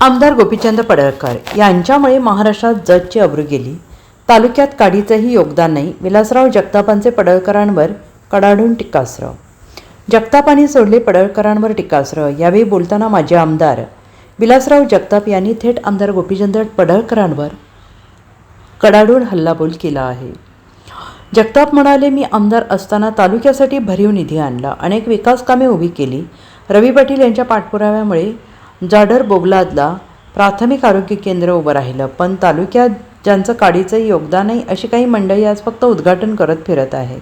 आमदार गोपीचंद पडळकर यांच्यामुळे महाराष्ट्रात जजची अब्रू गेली. तालुक्यात काडीचंही योगदान नाही. विलासराव जगतापांचे पडळकरांवर कडाडून टीकास्त्र. जगतापांनी सोडले पडळकरांवर टीकास्त्र. यावेळी बोलताना माजी आमदार विलासराव जगताप यांनी थेट आमदार गोपीचंद पडळकरांवर कडाडून हल्लाबोल केला आहे. जगताप म्हणाले मी आमदार असताना तालुक्यासाठी भरीव निधी आणला. अनेक विकास कामे उभी केली. रवी पाटील यांच्या पाठपुराव्यामुळे जाडर बोगलादला प्राथमिक आरोग्य केंद्र उभं राहिलं. पण तालुक्यात ज्यांचं काडीचं योगदान आहे अशी काही मंडळी आज फक्त उद्घाटन करत फिरत आहेत.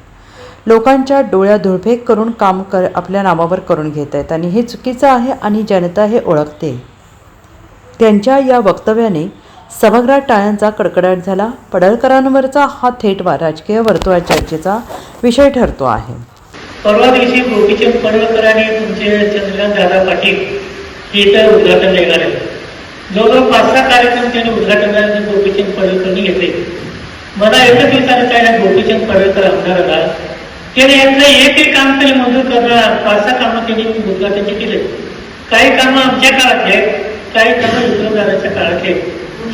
लोकांच्या डोळ्या धुळफेक करून काम कर आपल्या नावावर करून घेत आहेत आणि हे चुकीचं आहे आणि जनता हे ओळखते. त्यांच्या या वक्तव्याने सभागृहात टाळ्यांचा कडकडाट झाला. पडळकरांवरचा हा थेट वा राजकीय वर्तुळात चर्चेचा विषय ठरतो आहे. परवा दिवशी गोपीचंद पडळकरांनी तुमचे चंद्रकांत दादा पाटील थिएटर इथं उद्घाटन आहे. जवळजवळ पाच सहा कार्यक्रम त्याने उद्घाटनाचे गोपीचंद पडळकरनी घेतले. मला एकच विचारत आहे गोपीचंद पडळकर आमदाराला त्याने यातलं एक एक काम तरी मंजूर करणार पाच सहा कामं त्यांनी उद्घाटनचे केले. काही कामं आमच्या काळातले काही कामं उद्योगदाराच्या काळातले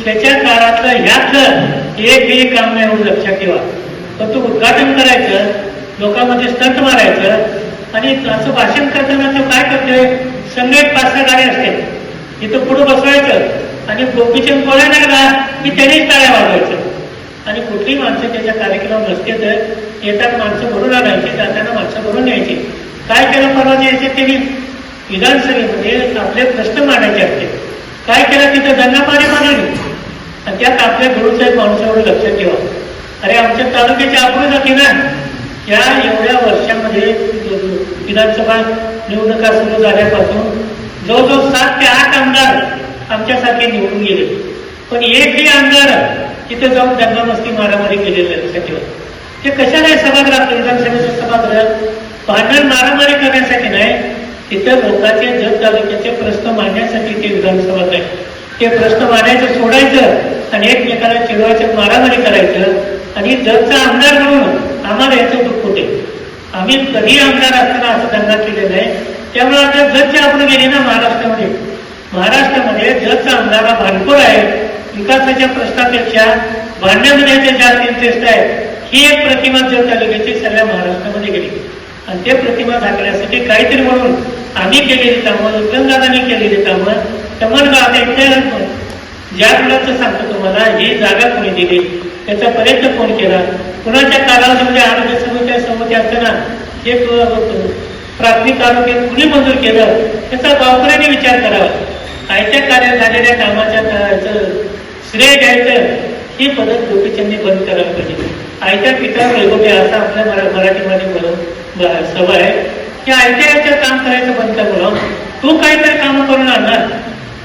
त्याच्या काळातलं ह्यातलं एक एक काम नाही लक्षात ठेवा. फक्त उद्घाटन करायचं लोकांमध्ये स्टंट मारायचं आणि असं भाषण करताना तो काय करतोय? संगीत पाच सहा गाडी असते. इथं पुढं बसवायचं आणि गोपीचंद बोलायला लागला की? त्यानेच टाळ्या वाजवायचं. आणि कुठली माणसं त्याच्या कार्यक्रम नसते तर येतात माणसं भरून आणायची जाताना माणसं भरून यायची काय केलं परवा यायचे त्यांनी? विधानसभेमध्ये आपले प्रश्न मांडायचे असते. काय केलं तिथं? दंगापाणी मांडली आणि त्यात आपल्या गुरुसाहेब माणसावर लक्ष ठेवा. अरे आमच्या तालुक्याची आपण जाते ना या एवढ्या वर्षामध्ये विधानसभा निवडणुका सुरू झाल्यापासून जवळजवळ सात ते आठ आमदार आमच्यासारखे निवडून गेले. पण एकही आमदार तिथे जाऊन दंगामस्ती मारामारी केलेली लक्षात ठेवा ते कशाला आहे सभागृहात विधानसभेचं सभागृहात भांडण मारामारी करण्यासाठी नाही तिथं लोकांचे जत तालुक्याचे प्रश्न मांडण्यासाठी ते विधानसभा आहे. ते प्रश्न मांडायचं सोडायचं आणि एकमेकाला चिडवायचं मारामारी करायचं. आणि जतचा आमदार म्हणून आम्हाला याचं दुःख होते. आम्ही कधी आमदार असताना असं धंदा केलेला आहे. त्यामुळे आता जतचे आपण गेले ना महाराष्ट्रामध्ये महाराष्ट्रामध्ये जतचा आमदार हा आहे. विकासाच्या प्रश्नापेक्षा भांडण्यामध्ये जास्त इंटरेस्ट आहे ही एक प्रतिमा जत तालुक्याची सगळ्या महाराष्ट्रामध्ये गेली. आणि ते प्रतिमा झाकण्यासाठी काहीतरी म्हणून आम्ही केलेली कामं उद्गंगादानी केलेली कामं त्यामुळे आता इथे ज्या मुलाचं सांगतो तुम्हाला ही जागा कोणी दिली? त्याचा प्रयत्न कोण केला. कुणाच्या कालावधीमध्ये आरोग्य एक हे प- प्राथमिक आरोग्य कुणी मंजूर केलं त्याचा गावकऱ्यांनी विचार करावा. कायच्या कार्यात झालेल्या कामाच्या श्रेय घ्यायचं ही पद्धत गोपीचंदी बंद करायला पाहिजे. आयत्या पिठावर वैभवी असा आपल्या मरा मराठीमध्ये म्हणून ब- सभा आहे. की आयत्या याचं काम करायचं बंद कर म्हणून तू काहीतरी कामं करून आणणार.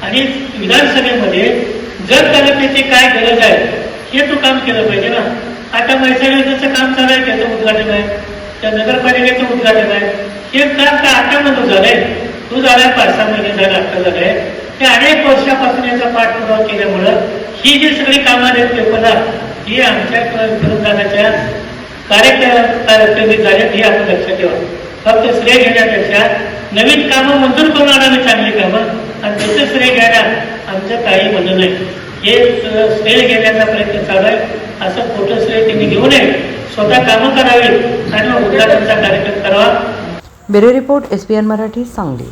आणि विधानसभेमध्ये जर तालुक्याची काय गरज आहे हे तू काम केलं पाहिजे ना. आता मैसेजचं काम चालू आहे त्याचं उद्घाटन आहे. त्या नगरपालिकेचं उद्घाटन आहे. हे काम का आता मंजूर झालंय? तू झालाय पाच सहा महिने झाले आता झालंय. ते अनेक वर्षापासून याचा पाठपुरावा केल्यामुळं ही जी सगळी कामं आहेत पेपरला ही आमच्या विरोधाच्या कार्यक्रम झाल्यात हे आपण लक्षात ठेवा. फक्त श्रेय घेण्यापेक्षा नवीन कामं मंजूर करून आणावी चांगली कामं आणि त्याचं श्रेय घ्यायला आमचं काही म्हणणं नाही. हे श्रेय घेण्याचा प्रयत्न चालू आहे. असं खोटं श्रेय त्यांनी घेऊ नये. स्वतः कामं करावी. आणि उद्घाटनचा कार्यक्रम करावा. Bureau report S Marathi Sangli.